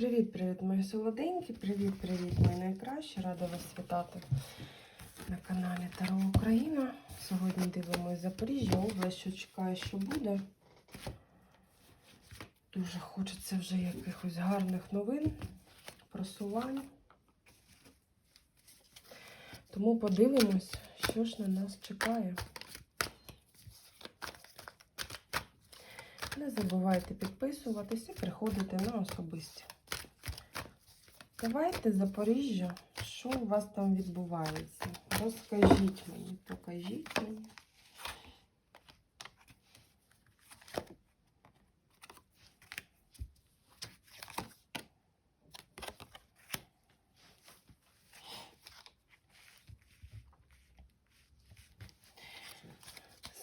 Привіт-привіт, мої солоденькі, привіт-привіт, мої найкращі. Рада вас вітати на каналі Таро Україна. Сьогодні дивимося Запоріжжя, область, що чекає, що буде. Дуже хочеться вже якихось гарних новин, просувань. Тому подивимось, що ж на нас чекає. Не забувайте підписуватися і приходити на особисті. Давайте Запоріжжя, що у вас там відбувається? Розкажіть мені, покажіть мені.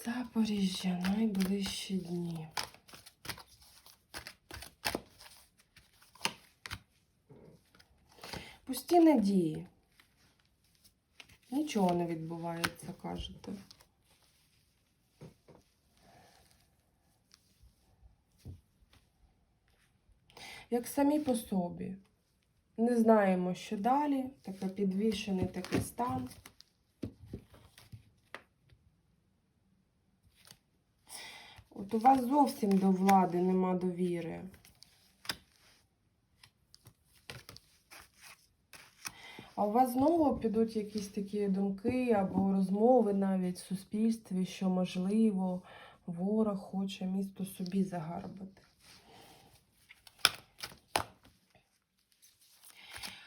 Запоріжжя найближчі дні. Пусті надії. Нічого не відбувається, кажете. Як самі по собі. Не знаємо, що далі. Такий підвішений такий стан. От у вас зовсім до влади нема довіри. А у вас знову підуть якісь такі думки або розмови навіть в суспільстві, що, можливо, ворог хоче місто собі загарбати.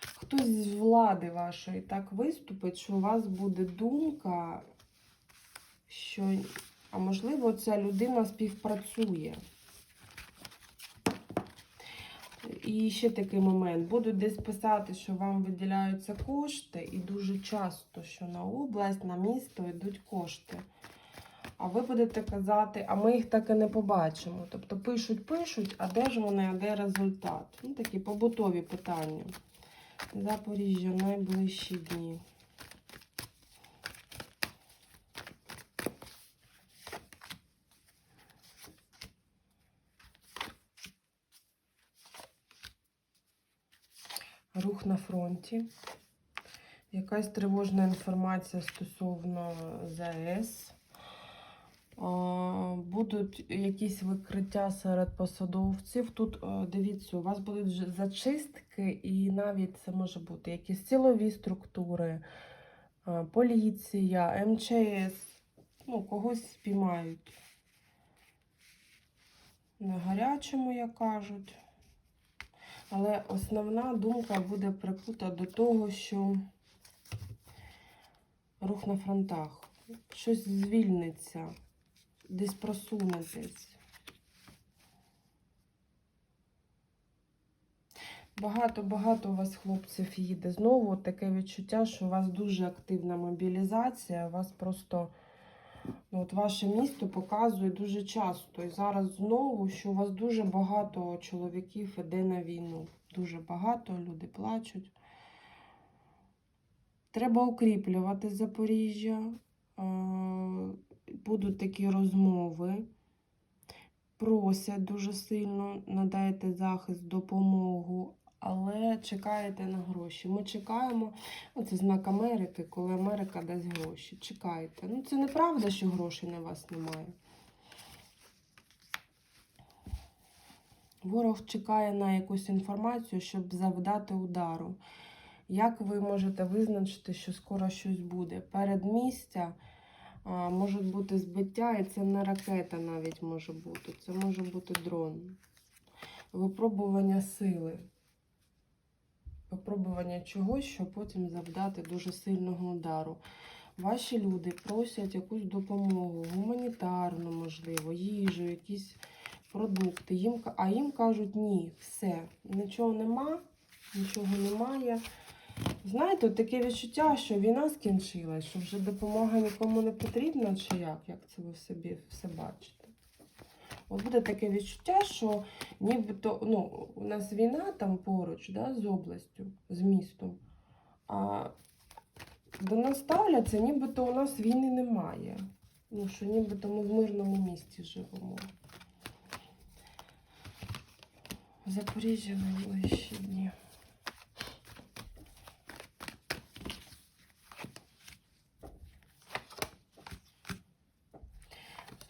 Хтось з влади вашої так виступить, що у вас буде думка, що, а можливо, ця людина співпрацює. І ще такий момент. Будуть десь писати, що вам виділяються кошти, і дуже часто, що на область, на місто йдуть кошти. А ви будете казати, а ми їх так і не побачимо. Тобто пишуть, пишуть, а де ж вони, а де результат? Ну, такі побутові питання. Запоріжжя найближчі дні. Рух на фронті. Якась тривожна інформація стосовно ЗАЕС. Будуть якісь викриття серед посадовців. Тут, е, дивіться, у вас будуть зачистки, і навіть це може бути якісь силові структури, е, поліція, МЧС. Ну, когось спіймають. На гарячому, як кажуть. Але основна думка буде прикута до того, що рух на фронтах. Щось звільниться, десь просунетесь. Багато-багато у вас хлопців їде. Знову таке відчуття, що у вас дуже активна мобілізація, у вас просто от ваше місто показує дуже часто. І зараз знову, що у вас дуже багато чоловіків іде на війну. Дуже багато, люди плачуть. Треба укріплювати Запоріжжя. Е, Будуть такі розмови. Просять дуже сильно, надайте захист, допомогу, але чекаєте на гроші. Ми чекаємо, це знак Америки, коли Америка дасть гроші. Чекайте. Ну, це неправда, що грошей на вас немає. Ворог чекає на якусь інформацію, щоб завдати удару. Як ви можете визначити, що скоро щось буде? Передмістя можуть бути збиття, і це не ракета навіть може бути. Це може бути дрон. Випробування сили. Випробування чогось, щоб потім завдати дуже сильного удару. Ваші люди просять якусь допомогу, гуманітарну, можливо, їжу, якісь продукти. Їм, а їм кажуть, ні, все, нічого нема, нічого немає. Знаєте, таке відчуття, що війна скінчилась, що вже допомога нікому не потрібна, чи як? Як це ви собі все бачите? От буде таке відчуття, що нібито ну, у нас війна там поруч да, з областю, з містом. А до нас ставляться, нібито у нас війни немає. Ну, що нібито ми в мирному місті живемо. Запоріжжя найближчі дні.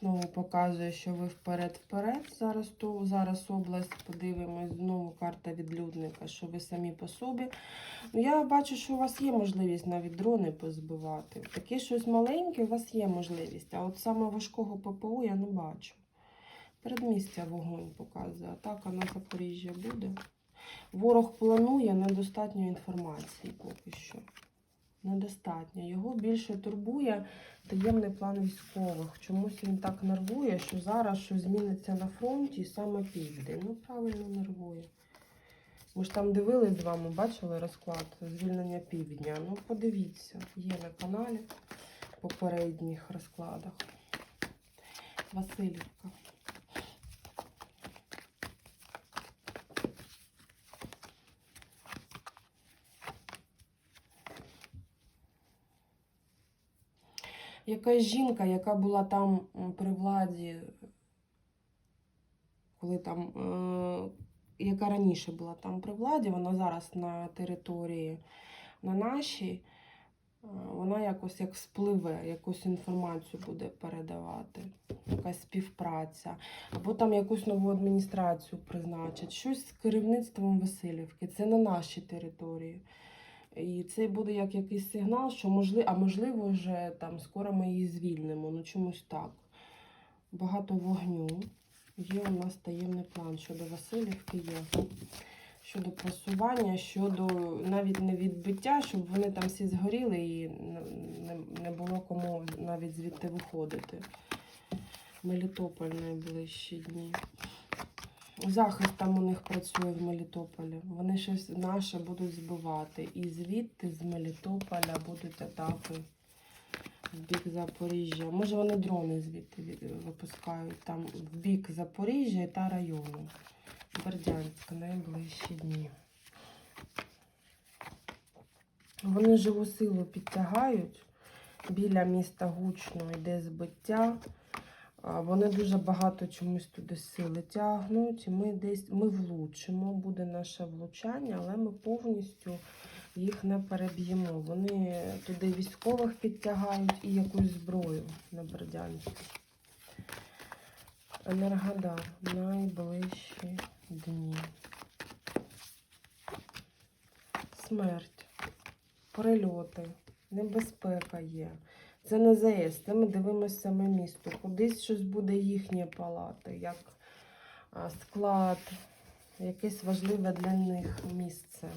Знову показує, що ви вперед-вперед. Зараз зараз область подивимось. Знову карта відлюдника, що ви самі по собі. Ну, я бачу, що у вас є можливість навіть дрони позбивати. Таке щось маленьке, у вас є можливість. А от саме важкого ППО я не бачу. Передмістя вогонь показує. Атака на Запоріжжя буде. Ворог планує недостатньо інформації поки що. Недостатньо. Його більше турбує таємний план військових. Чомусь він так нервує, що зараз щось зміниться на фронті саме південь. Ну, правильно нервує. Ми ж там дивились з вами, бачили розклад звільнення півдня. Ну, подивіться, є на каналі в попередніх розкладах. Васильівка. Якась жінка, яка була там при владі, коли там, е, яка раніше була там при владі, вона зараз на території на нашій, е, вона якось як спливе, якусь інформацію буде передавати, якась співпраця, або там якусь нову адміністрацію призначать, щось з керівництвом Васильівки. Це на нашій території. І це буде як якийсь сигнал, що можливо, а можливо, вже там скоро ми її звільнимо. Ну чомусь так. Багато вогню. Є у нас таємний план щодо Васильівки є. Щодо просування, щодо навіть не відбиття, щоб вони там всі згоріли і не, було кому навіть звідти виходити. Мелітополь найближчі дні. Захист там у них працює в Мелітополі. Вони щось наше будуть збивати. І звідти з Мелітополя будуть атаки в бік Запоріжжя. Може вони дрони звідти випускають там в бік Запоріжжя та району. Бердянськ найближчі дні. Вони живу силу підтягають. Біля міста гучно йде збиття. Вони дуже багато чомусь туди сили тягнуть. І ми десь ми влучимо, буде наше влучання, але ми повністю їх не переб'ємо. Вони туди військових підтягають і якусь зброю на Бердянську. Енергодар найближчі дні. Смерть, прильоти, небезпека є. Це не ЗАЕС, це ми дивимося саме місто. Кудись щось буде їхнє палати, як склад, якесь важливе для них місце.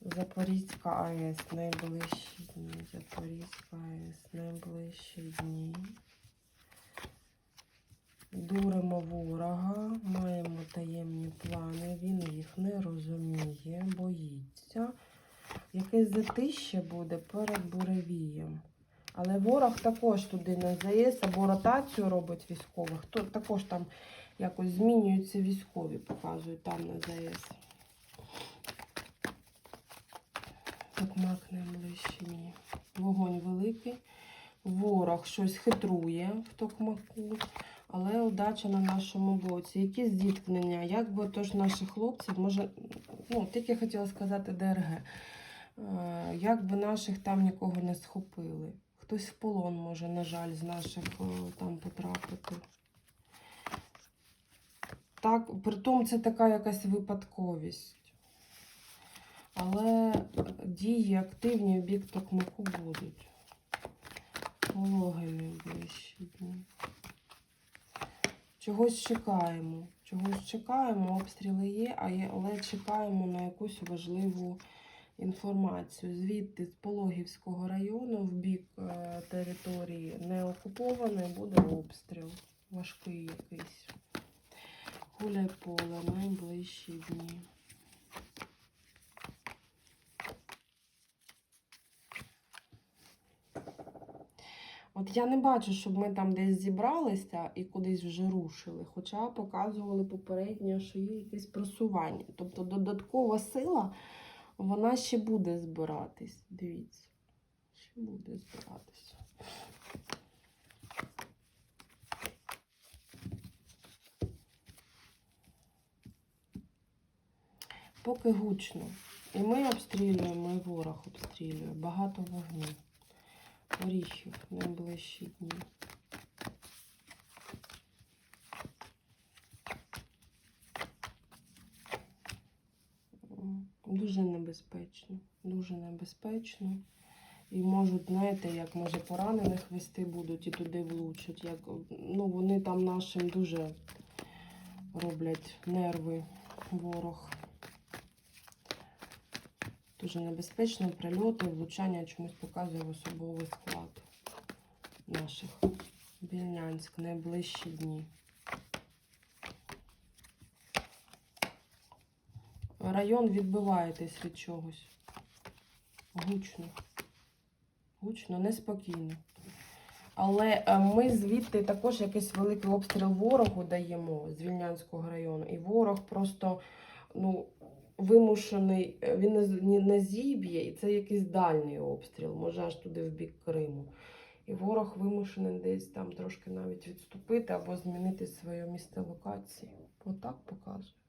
Запорізька АЕС найближчі дні. Запорізька АЕС найближчі дні. Дуримо ворога, маємо таємні плани, він їх не розуміє, боїться. Затище буде перед буревієм. Але ворог також туди не ЗАЕС або ротацію робить військових. То також там якось змінюються військові, показують там на ЗАЕС. Токмак найближчі дні. Вогонь великий. Ворог щось хитрує в токмаку, але удача на нашому боці. Якісь зіткнення, як би тож наших хлопців, може, ну, тільки хотіла сказати ДРГ. Е, Як би наших там нікого не схопили. Хтось в полон може, на жаль, з наших е, там потрапити. Так, притом це така якась випадковість. Але дії активні в бік токмаку будуть. Вологи найближчі дні. Чогось чекаємо. Чогось чекаємо, обстріли є- але чекаємо на якусь важливу інформацію. Звідти з Пологівського району в бік е, території не окупованої буде обстріл. Важкий якийсь. Гуляй поле найближчі дні. От я не бачу, щоб ми там десь зібралися і кудись вже рушили, хоча показували попередньо, що є якесь просування. Тобто додаткова сила, вона ще буде збиратись. Дивіться, ще буде збиратися. Поки гучно. І ми обстрілюємо, і ворог обстрілює. Багато вогню. Оріхів найближчі дні. Дуже небезпечно. Дуже небезпечно. І можуть, знаєте, як може поранених вести будуть і туди влучать. Як, ну, вони там нашим дуже роблять нерви ворог. Дуже небезпечно, прильоти, влучання чомусь показує особовий склад наших. Вільнянськ, найближчі дні. Район відбиваєтесь від чогось. Гучно. Гучно, неспокійно. Але е, ми звідти також якийсь великий обстріл ворогу даємо з Вільнянського району. І ворог просто ну, вимушений, е, він не, зіб'є, і це якийсь дальній обстріл, може аж туди в бік Криму. І ворог вимушений десь там трошки навіть відступити або змінити своє місце локації. Отак показує.